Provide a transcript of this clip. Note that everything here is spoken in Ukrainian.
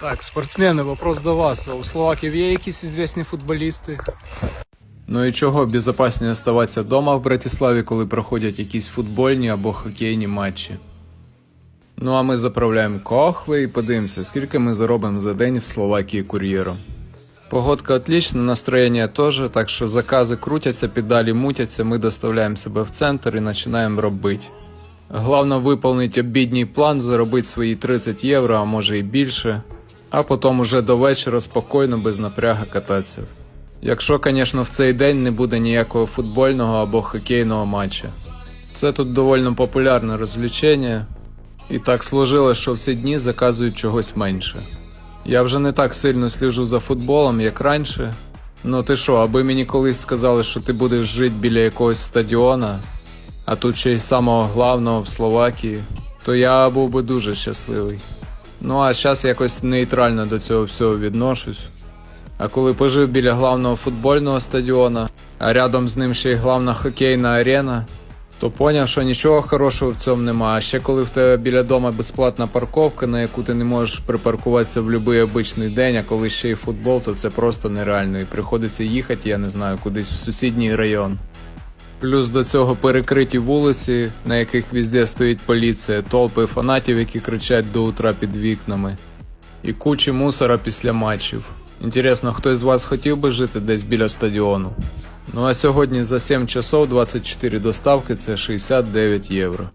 Так, спортсмени, вопрос до вас. У словаків є якісь ізвісні футболісти? Ну і чого безпечніше оставатися вдома в Братиславі, коли проходять якісь футбольні або хокейні матчі. Ну а ми заправляємо кохви і подивимося, скільки ми заробимо за день в Словакії кур'єром. Погодка отлічна, настроєння теж, так що закази крутяться, педалі мутяться, ми доставляємо себе в центр і починаємо робити. Головне виповнити обідній план, заробити свої 30 євро, а може і більше, а потім уже до вечора спокійно, без напряга кататися. Якщо, звісно, в цей день не буде ніякого футбольного або хокейного матча. Це тут доволі популярне розвлечення, і так сложилось, що в ці дні заказують чогось менше. Я вже не так сильно сліжу за футболом, як раніше. Ну ти що, аби мені колись сказали, що ти будеш жити біля якогось стадіона, а тут ще й самого главного в Словакії, то я був би дуже щасливий. Ну а зараз якось нейтрально до цього всього відношусь. А коли пожив біля главного футбольного стадіона, а рядом з ним ще й главна хокейна арена, то поняв, що нічого хорошого в цьому нема. А ще коли в тебе біля дома безплатна парковка, на яку ти не можеш припаркуватися в будь-який обичний день, а коли ще й футбол, то це просто нереально. І приходиться їхати, я не знаю, кудись в сусідній район. Плюс до цього перекриті вулиці, на яких візде стоїть поліція, толпи фанатів, які кричать до утра під вікнами, і кучі мусора після матчів. Інтересно, хто з вас хотів би жити десь біля стадіону? Ну а сьогодні за 7 часов 24 доставки це 69 євро.